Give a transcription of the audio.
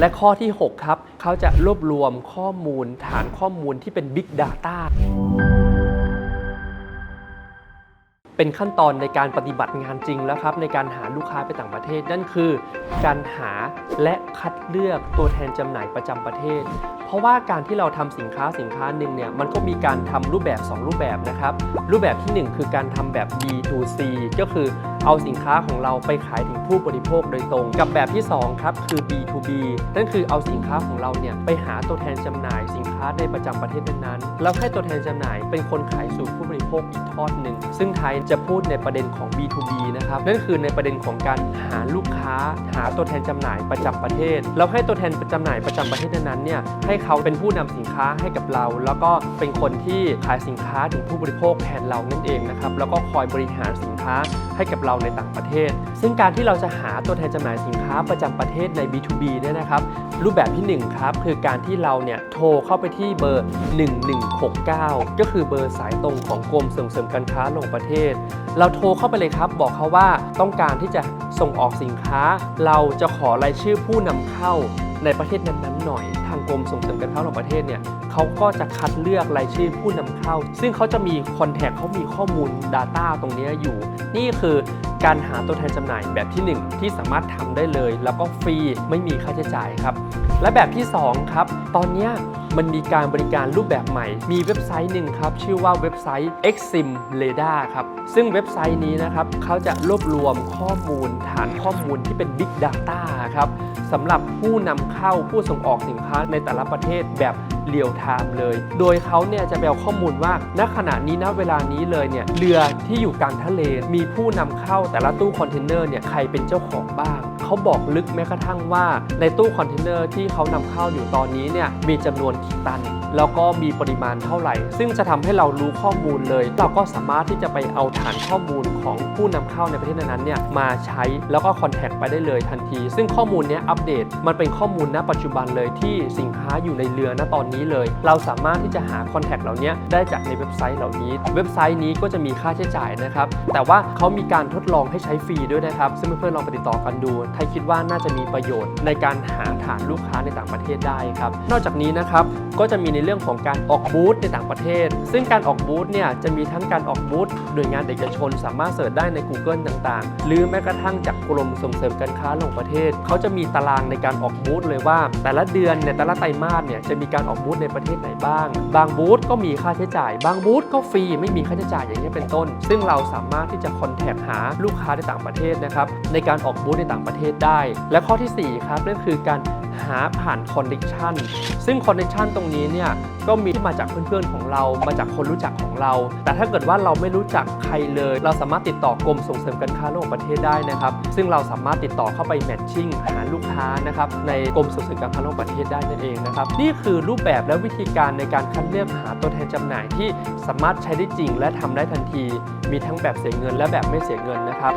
และข้อที่ 6 ครับ เขาจะรวบรวมข้อมูลฐานข้อมูลที่เป็น Big Data เป็นขั้นตอนในการปฏิบัติงานจริงแล้วครับ ในการหาลูกค้าไปต่างประเทศ นั่นคือ การหาและคัดเลือกตัวแทนจำหน่ายประจำประเทศ เพราะว่าการที่เราทำสินค้าสินค้าหนึ่งเนี่ยมันก็มีการทำรูปแบบ 2 รูปแบบนะครับ รูปแบบทีหนึ่1 คือการทำแบบ B2C ก็คือเอาสินค้าของเราไปขายถึงผู้บริโภคโดยตรง กับแบบที่ 2 ครับ คือ B2B นั่นคือเอาสินค้าของเราเนี่ยไปหาตัวแทนจำหน่ายสินค้าในประจำประเทศนั้นๆแล้วให้ตัวแทนจำหน่ายเป็นคนขายสู่ผู้บริโภคอีกทอดหนึ่งซึ่งไทยจะพูดในประเด็นของ B2B นะครับนั่นคือในประเด็นของการหาลูกค้า หาตัวแทนจำหน่ายประจำประเทศแล้วให้ตัวแทนจำหน่ายประจำประเทศนั้นๆเนี่ยให้เขาเป็นผู้นำสินค้าให้กับเรา แล้วก็เป็นคนที่ขายสินค้าถึงผู้บริโภคแทนเรานั่นเองนะครับแล้วก็คอยบริหารสินค้าให้กับเราในต่างประเทศ ซึ่งการที่เราจะหาตัวแทนจำหน่ายสินค้าประจำประเทศใน B2B เนี่ยนะครับรูปแบบที่ 1 ครับ คือการที่เราเนี่ยโทรเข้าไปที่เบอร์ 1169 ก็คือเบอร์สายตรงของกรมส่งเสริมการค้าระหว่างประเทศ เราโทรเข้าไปเลยครับ บอกเขาว่าต้องการที่จะส่งออกสินค้า เราจะขอรายชื่อผู้นำเข้าในประเทศนั้นๆหน่อยางกรมส่งเสริมการค้าระหว่างประเทศเนี่ยเขาก็จะคัดเลือกรายชื่อผู้นำเข้า ซึ่งเขาจะมีคอนแทคเขามีข้อมูล Data ตรงนี้อยู่ นี่คือการหาตัวแทนจำหน่ายแบบที่ 1 ที่สามารถทำได้เลย แล้วก็ฟรีไม่มีค่าใช้จ่ายครับ และแบบที่ 2 ครับ ตอนเนี้ย มันมีการบริการรูปแบบใหม่ มีเว็บไซต์หนึ่งครับ ชื่อว่าเว็บไซต์ Exim Radar ครับ ซึ่งเว็บไซต์นี้นะครับเขาจะรวบรวมข้อมูลฐานข้อมูลที่เป็น Big Data ครับสำหรับผู้นำเข้าผู้ส่งออกสินค้าในแต่ละประเทศแบบเรียลไทม์เลย โดยเขาเนี่ยจะไปเอาข้อมูลว่า ณ ขณะนี้ ณ เวลานี้เลยเนี่ย เรือที่อยู่กลางทะเล มีผู้นำเข้าแต่ละตู้คอนเทนเนอร์เนี่ย ใครเป็นเจ้าของบ้าง เขาบอกลึกแม้กระทั่งว่าในตู้คอนเทนเนอร์ที่เขานำเข้าอยู่ตอนนี้เนี่ยมีจำนวนกี่ตัน แล้วก็มีปริมาณเท่าไหร่ ซึ่งจะทำให้เรารู้ข้อมูลเลย เราก็สามารถที่จะไปเอาฐานข้อมูลของผู้นำเข้าในประเทศนั้นเนี่ยมาใช้แล้วก็คอนแทคไปได้เลยทันที ซึ่งข้อมูลเนี้ยอัปเดตมันเป็นข้อมูลณปัจจุบันเลยที่สินค้าอยู่ในเรือณตอนนี้เลย เราสามารถที่จะหาคอนแทคเหล่านี้ได้จากในเว็บไซต์เหล่านี้ เว็บไซต์นี้ก็จะมีค่าใช้จ่ายนะครับแต่ว่าเขามีการทดลองให้ใช้ฟรีด้วยนะครับ ซึ่งเพื่อนๆลองไปติดต่อกันดูไทยคิดว่าน่าจะมีประโยชน์ในการหาฐานลูกค้าในต่างประเทศได้ครับ นอกจากนี้นะครับก็จะมีในเรื่องของการออกบูธในต่างประเทศ ซึ่งการออกบูธเนี่ยจะมีทั้งการออกบูธหน่วยงานเอกชนสามารถเสิร์ชได้ใน Google ต่างๆ หรือแม้กระทั่งจากกรมส่งเสริมการค้าระหว่างประเทศ เขาจะมีตารางในการออกบูธเลยว่า แต่ละเดือนในแต่ละไตรมาสเนี่ยจะมีการออกบูธในประเทศไหนบ้าง บางบูธก็มีค่าใช้จ่าย บางบูธก็ฟรีไม่มีค่าใช้จ่ายอย่างนี้เป็นต้น ซึ่งเราสามารถที่จะคอนแทคหาลูกค้าในต่างประเทศนะครับในการออกบูธในต่างประเทศได้ และข้อทีสี่ 4 ครับนั่นคือการหาผ่านคอนเน c ชันซึ่งคอนเน c ชันตรงนี้เนี่ยก็มีที่มาจากเพื่อนๆของเรา มาจากคนรู้จักของเรา แต่ถ้าเกิดว่าเราไม่รู้จักใครเลย เราสามารถติดต่อกรมส่งเสริมการค้าระหว่างประเทศได้นะครับ ซึ่งเราสามารถติดต่อเข้าไปแมทชิ่งหาลูกค้านะครับในกรมส่งเสริมการค้าระหว่างประเทศได้นั่นเองนะครับ นี่คือรูปแบบและวิธีการในการคัดเลือกหาตัวแทนจำหน่ายที่สามารถใช้ได้จริง และทำได้ทันที มีทั้งแบบเสียเงิน และแบบไม่เสียเงินนะครับ